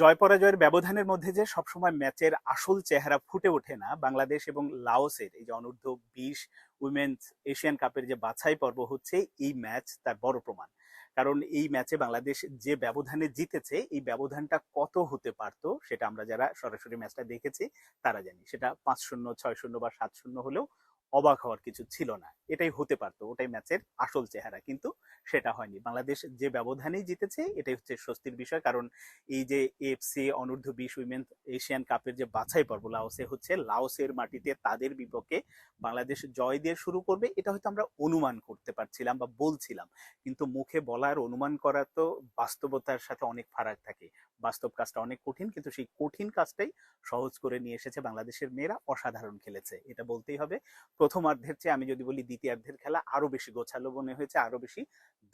জয় পরাজয়ের ব্যবধানের মধ্যে যে সবসময় ম্যাচের আসল চেহারা ফুটে ওঠে না বাংলাদেশ এবং লাওসের, এই যে অনূর্ধ্ব বিশ উইমেন্স এশিয়ান কাপের যে বাছাই পর্ব হচ্ছে, এই ম্যাচ তার বড় প্রমাণ। কারণ এই ম্যাচে বাংলাদেশ যে ব্যবধানে জিতেছে, এই ব্যবধানটা কত হতে পারত, সেটা আমরা যারা সরাসরি ম্যাচটা দেখেছি, তারা জানি। সেটা পাঁচ শূন্য, ছয় শূন্য বা সাত শূন্য হলেও অবাক হওয়ার কিছু ছিল না। এটাই হতে পারতো, ওটাই ম্যাচের আসল চেহারা। কিন্তু সেটা হয়নি। বাংলাদেশ যে ব্যবধানেই জিতেছে, এটাই হচ্ছে স্বস্তির বিষয়। কারণ এই যে এফসি অনূর্ধ্ব বিশ উইমেন এশিয়ান কাপের যে বাছাই পর্ব, লাওসে হচ্ছে, লাওসের মাটিতে তাদের বিপক্ষে বাংলাদেশ জয় দিয়ে শুরু করবে, এটা হয়তো আমরা অনুমান করতে পারছিলাম বা বলছিলাম। কিন্তু মুখে বলার, অনুমান করা তো বাস্তবতার সাথে অনেক ফারাক থাকে। বাস্তব কাজটা অনেক কঠিন, কিন্তু সেই কঠিন কাজটাই সহজ করে নিয়ে এসেছে বাংলাদেশের মেয়েরা। অসাধারণ খেলেছে, এটা বলতেই হবে। প্রথমার্ধের চেয়ে আমি যদি বলি দ্বিতীয়ার্ধের খেলা আরও বেশি গোছালো মনে হয়েছে, আরও বেশি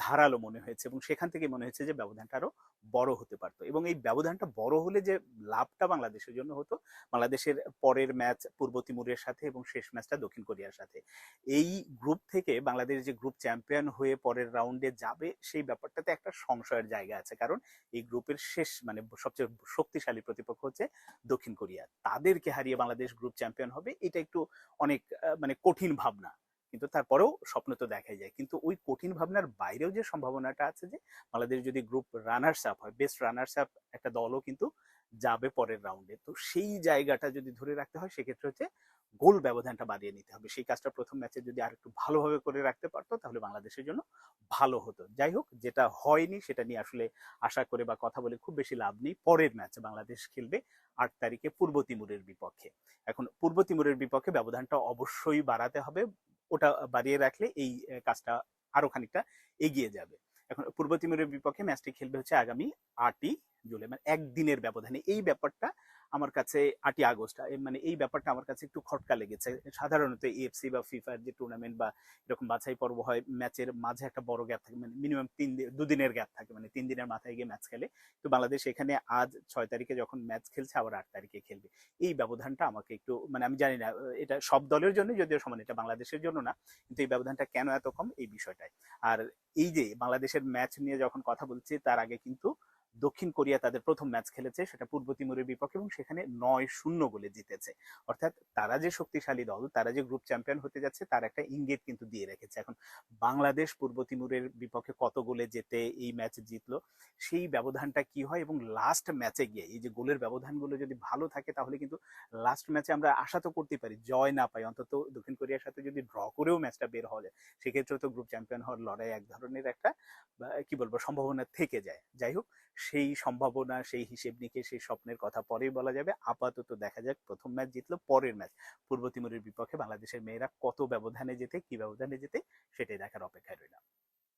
ধারালো মনে হয়েছে এবং সেখান থেকে মনে হয়েছে যে ব্যবধানটা আরও বড় হতে পারতো। এবং এই ব্যবধানটা বড় হলে যে লাভটা বাংলাদেশের জন্য হতো, বাংলাদেশের পরের ম্যাচ পূর্ব তিমুরের সাথে এবং শেষ ম্যাচটা দক্ষিণ কোরিয়ার সাথে। এই গ্রুপ থেকে বাংলাদেশ যে গ্রুপ চ্যাম্পিয়ন হয়ে পরের রাউন্ডে যাবে, সেই ব্যাপারটাতে একটা সংশয়ের জায়গা আছে। কারণ এই গ্রুপের শেষ মানে সবচেয়ে শক্তিশালী প্রতিপক্ষ হচ্ছে দক্ষিণ কোরিয়া। তাদেরকে হারিয়ে বাংলাদেশ গ্রুপ চ্যাম্পিয়ন হবে, এটা একটু অনেক মানে কঠিন ভাবনা। কিন্তু তারপরেও স্বপ্ন তো দেখাই যায়। কিন্তু ওই কঠিন ভাবনার বাইরেও যে সম্ভাবনাটা আছে যে, বাংলাদেশ যদি গ্রুপ রানার্স আপ হয় বেস্ট রানার্স আপ একটা দলও কিন্তু যাবে পরের রাউন্ডে তো সেই জায়গাটা যদি ধরে রাখতে হয়, সেক্ষেত্রে হচ্ছে গোল ব্যবধানটা বাড়িয়ে নিতে হবে। সেই কাজটা প্রথম ম্যাচে যদি আর একটু ভালোভাবে করে রাখতে পারতো, তাহলে বাংলাদেশের জন্য ভালো হতো। যাই হোক, যেটা হয়নি সেটা নিয়ে আসলে আশা করে বা কথা বলে খুব বেশি লাভ নেই। পরের ম্যাচে বাংলাদেশ খেলবে আট তারিখে পূর্ব তিমুরের বিপক্ষে। এখন পূর্ব তিমুরের বিপক্ষে ব্যবধানটা অবশ্যই বাড়াতে হবে। ওটা বাড়িয়ে রাখলে এই কাজটা আরও খানিকটা এগিয়ে যাবে। এখন পূর্ব তিমুরের বিপক্ষে ম্যাচটি খেলবে হচ্ছে আগামী আটই জুলাই মানে একদিনের ব্যবধানে। এই ব্যাপারটা আমার কাছে আটই আগস্ট। মানে এই ব্যাপারটা আমার কাছে একটু খটকা লেগেছে। সাধারণত এএফসি বা ফিফার যে টুর্নামেন্ট বা এরকম বাছাই পর্ব হয় ম্যাচের মাঝে একটা বড় গ্যাপ থাকে মানে মিনিমাম তিন দিন দুদিনের গ্যাপ থাকে মানে তিন দিনের মাথায় গিয়ে ম্যাচ খেলে। তো বাংলাদেশ এখানে আজ ছয় তারিখে যখন ম্যাচ খেলছে, আবার আট তারিখে খেলবে। এই ব্যবধানটা আমাকে একটু মানে আমি জানি না, এটা সব দলের জন্য যদিও সমান, এটা বাংলাদেশের জন্য না, কিন্তু এই ব্যবধানটা কেন এত কম, এই বিষয়টাই। আর এই যে বাংলাদেশের ম্যাচ নিয়ে যখন কথা বলছি, তার আগে কিন্তু দক্ষিণ কোরিয়া তাদের প্রথম ম্যাচ খেলেছে, সেটা পূর্ব তিমুরের বিপক্ষে এবং সেখানে নয় শূন্য গোলে জিতেছে। অর্থাৎ তারা যে শক্তিশালী দল, তারা যে গ্রুপ চ্যাম্পিয়ন হতে যাচ্ছে, তার একটা ইঙ্গিত কিন্তু দিয়ে রেখেছে। এখন বাংলাদেশ পূর্ব তিমুরের বিপক্ষে কত গোলে যেতে এই ম্যাচ জিতলো, সেই ব্যবধানটা কি হয় এবং লাস্ট ম্যাচে গিয়ে, এই যে গোলের ব্যবধানগুলো যদি ভালো থাকে, তাহলে কিন্তু লাস্ট ম্যাচে আমরা আশা তো করতে পারি, জয় না পাই। অন্তত দক্ষিণ কোরিয়ার সাথে যদি ড্র করেও ম্যাচটা বের হওয়া যায় সেক্ষেত্রে তো গ্রুপ চ্যাম্পিয়ন হওয়ার লড়াই এক ধরনের একটা কি বলব, সম্ভাবনা থেকে যায়। যাই হোক সেই সম্ভাবনা, সেই হিসেব নিকে সেই স্বপ্নের কথা পরেই বলা যাবে। আপাতত দেখা যাক প্রথম ম্যাচ জিতলো, পরের ম্যাচ। পূর্ব তিমুরের বিপক্ষে বাংলাদেশের মেয়েরা কত ব্যবধানে যেতে কি ব্যবধানে যেতে সেটাই দেখার অপেক্ষায় রইলাম।